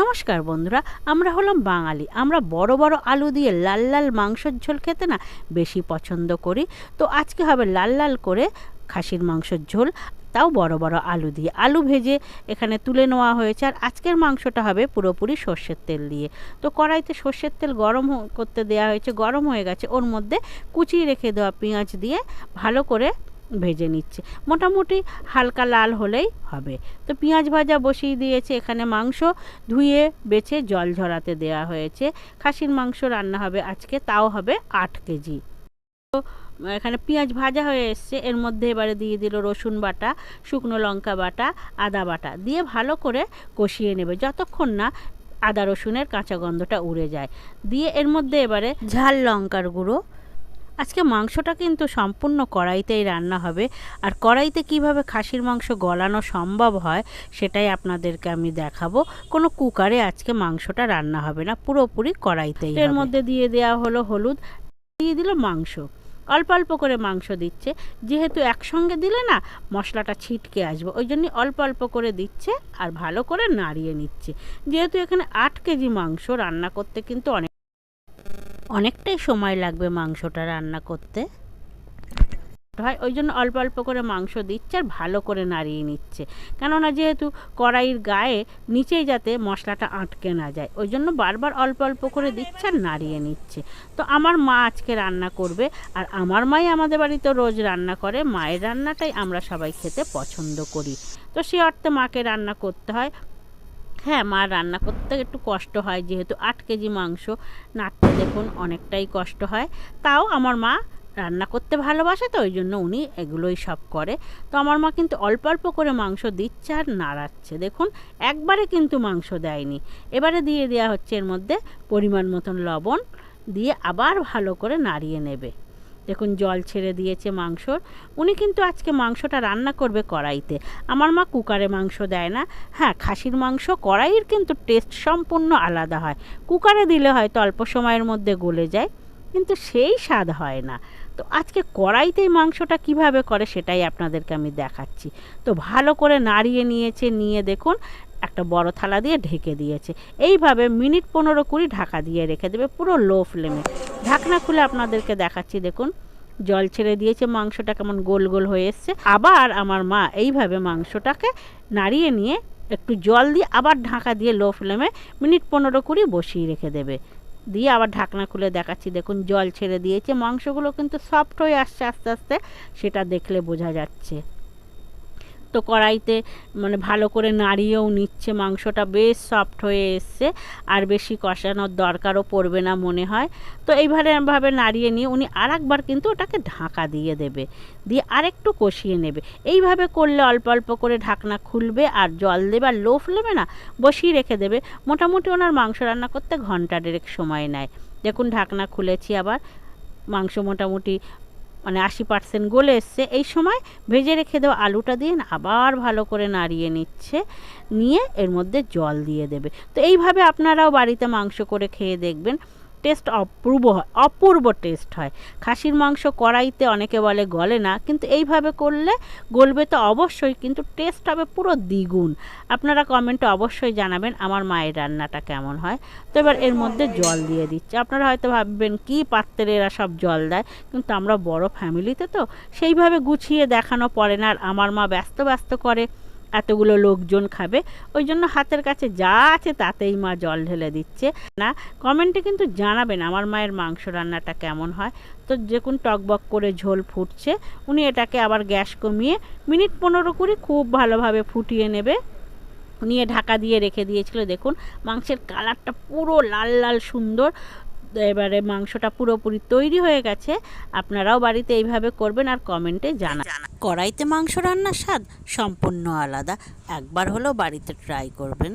নমস্কার বন্ধুরা, আমরা হলাম বাঙালি। আমরা বড় বড় আলু দিয়ে লাল লাল মাংসের ঝোল খেতে না বেশি পছন্দ করি। তো আজকে হবে লাল লাল করে খাসির মাংসের ঝোল, তাও বড় বড় আলু দিয়ে। আলু ভেজে এখানে তুলে নেওয়া হয়েছে, আর আজকের মাংসটা হবে পুরোপুরি সর্ষের তেল দিয়ে। তো কড়াইতে সর্ষের তেল গরম করতে দেওয়া হয়েছে, গরম হয়ে গেছে। ওর মধ্যে কুচিয়ে রেখে দেওয়া পেঁয়াজ দিয়ে ভালো করে ভেজে নিচ্ছে। মোটামুটি হালকা লাল হলেই হবে। তো পেঁয়াজ ভাজা বসিয়ে দিয়েছে, এখানে মাংস ধুয়ে বেছে জল ঝরাতে দেওয়া হয়েছে। খাসির মাংস রান্না হবে আজকে, তাও হবে আট কেজি। তো, এখানে পেঁয়াজ ভাজা হয়ে এসছে, এর মধ্যে এবারে দিয়ে দিল রসুন বাটা, শুকনো লঙ্কা বাটা, আদা বাটা, দিয়ে ভালো করে কষিয়ে নেবে। যতক্ষণ না আদা রসুনের কাঁচা গন্ধটা উড়ে যায়। দিয়ে এর মধ্যে এবারে ঝাল লঙ্কার গুঁড়ো আজকে মাংসটা কিন্তু সম্পূর্ণ কড়াইতেই রান্না হবে। আর কড়াইতে কীভাবে খাসির মাংস গলানো সম্ভব হয় সেটাই আপনাদেরকে আমি দেখাবো। কোনো কুকারে আজকে মাংসটা রান্না হবে না পুরোপুরি কড়াইতেই এর মধ্যে দিয়ে দেওয়া হলো হলুদ দিয়ে দিল মাংস। অল্প অল্প করে মাংস দিচ্ছে। যেহেতু একসঙ্গে দিলে না মশলাটা ছিটকে আসবে। ওই জন্য অল্প অল্প করে দিচ্ছে আর ভালো করে নাড়িয়ে নিচ্ছে। যেহেতু এখানে আট কেজি মাংস রান্না করতে কিন্তু অনেক অনেকটাই সময় লাগবে মাংসটা রান্না করতে। হয় ওই জন্য অল্প অল্প করে মাংস দিচ্ছে আর ভালো করে নাড়িয়ে নিচ্ছে। কেননা যেহেতু কড়াইয়ের গায়ে নিচেই যাতে মশলাটা আটকে না যায়, ওই জন্য বারবার অল্প অল্প করে দিচ্ছে আর নাড়িয়ে নিচ্ছে। তো আমার মা আজকে রান্না করবে আর আমার মাই আমাদের বাড়িতে রোজ রান্না করে, মায়ের রান্নাটাই আমরা সবাই খেতে পছন্দ করি। তো সে অর্থে মাকে রান্না করতে হয়। হ্যাঁ মা রান্না করতে একটু কষ্ট হয়, যেহেতু আট কেজি মাংস। নাড়তে দেখুন অনেকটাই কষ্ট হয়। তাও আমার মা রান্না করতে ভালোবাসে তো, ওই জন্য উনি এগুলোই সব করে। তো আমার মা কিন্তু অল্প অল্প করে মাংস দিচ্ছে আর নাড়াচ্ছে। দেখুন, একবারে কিন্তু মাংস দেয়নি। এবারে দিয়ে দেওয়া হচ্ছে এর মধ্যে পরিমাণ মতন লবণ দিয়ে আবার ভালো করে নাড়িয়ে নেবে। দেখুন, জল ছেড়ে দিয়েছে মাংসর। উনি কিন্তু আজকে মাংসটা রান্না করবে কড়াইতে। আমার মা কুকারে মাংস দেয় না। হ্যাঁ খাসির মাংস, কড়াইয়ের কিন্তু টেস্ট সম্পূর্ণ আলাদা হয়। কুকারে দিলে হয়তো অল্প সময়ের মধ্যে গলে যায়, কিন্তু সেই স্বাদ হয় না। তো আজকে কড়াইতেই মাংসটা কীভাবে করে সেটাই আপনাদেরকে আমি দেখাচ্ছি। তো ভালো করে নাড়িয়ে নিয়েছে, নিয়ে দেখুন একটা বড় থালা দিয়ে ঢেকে দিয়েছে। এইভাবে মিনিট পনেরো কুড়ি ঢাকা দিয়ে রেখে দেবে পুরো লো ফ্লেমে। ঢাকনা খুলে আপনাদেরকে দেখাচ্ছি, দেখুন। জল ছেড়ে দিয়েছে, মাংসটা কেমন গোল গোল হয়ে এসছে। আবার আমার মা এইভাবে মাংসটাকে নাড়িয়ে নিয়ে একটু জল দিয়ে আবার ঢাকা দিয়ে লো ফ্লেমে মিনিট পনেরো কুড়ি বসিয়ে রেখে দেবে। দিয়ে আবার ঢাকনা খুলে দেখাচ্ছি, দেখুন। জল ছেড়ে দিয়েছে, মাংসগুলো কিন্তু সফট হয়ে আসছে আস্তে আস্তে, সেটা দেখলে বোঝা যাচ্ছে। তো কড়াইতে মানে ভালো করে নাড়িয়েও নিচ্ছে। মাংসটা বেশ সফট হয়ে এসছে আর বেশি কষানোর দরকারও পড়বে না মনে হয়। তো এইভাবে ভাবে নাড়িয়ে নিয়ে উনি আর একবার কিন্তু ওটাকে ঢাকা দিয়ে দেবে, দিয়ে আরেকটু কষিয়ে নেবে। এইভাবে করলে অল্প অল্প করে ঢাকনা খুলবে আর জল দেবে আর লো ফ্লেমে না, বসিয়ে রেখে দেবে। মোটামুটি ওনার মাংস রান্না করতে ঘণ্টা দেড়েক সময় নেয়। দেখুন ঢাকনা খুলেছি আবার, মাংস মোটামুটি মানে আশি পার্সেন্ট গলে এসছে। এই সময় ভেজে রেখে দেওয়া আলুটা দিয়ে আবার ভালো করে নাড়িয়ে নিচ্ছে। নিয়ে এর মধ্যে জল দিয়ে দেবে। তো এইভাবে আপনারাও বাড়িতে মাংস করে খেয়ে দেখবেন। টেস্ট অপূর্ব হয়, অপূর্ব টেস্ট হয়। খাসির মাংস কড়াইতে অনেকে বলে গলে না, কিন্তু এইভাবে করলে গলবে তো অবশ্যই, কিন্তু টেস্ট হবে পুরো দ্বিগুণ। আপনারা কমেন্টে অবশ্যই জানাবেন আমার মায়ের রান্নাটা কেমন হয়। তো এবার এর মধ্যে জল দিয়ে দিচ্ছে। আপনারা হয়তো ভাববেন, কি পাত্রে এরা সব জল দেয়? কিন্তু আমরা বড় ফ্যামিলিতে তো সেইভাবে গুছিয়ে দেখানো পড়ে না, আর আমার মা ব্যস্ত ব্যস্ত করে। এতগুলো লোকজন খাবে। ওই জন্য হাতের কাছে যা আছে তাতেই মা জল ঢেলে দিচ্ছে। না, কমেন্টে কিন্তু জানাবেন আমার মায়ের মাংস রান্নাটা কেমন হয়। তো দেখুন, টকবক করে ঝোল ফুটছে। উনি এটাকে আবার গ্যাস কমিয়ে মিনিট পনেরো কুড়ি খুব ভালোভাবে ফুটিয়ে নেবে। নিয়ে ঢাকা দিয়ে রেখে দিয়েছিল। দেখুন, মাংসের কালারটা পুরো লাল লাল সুন্দর। এবারে মাংসটা পুরোপুরি তৈরি হয়ে গেছে। আপনারাও বাড়িতে এইভাবে করবেন আর কমেন্টে জানা কড়াইতে মাংস রান্নার স্বাদ সম্পূর্ণ আলাদা। একবার হলেও বাড়িতে ট্রাই করবেন।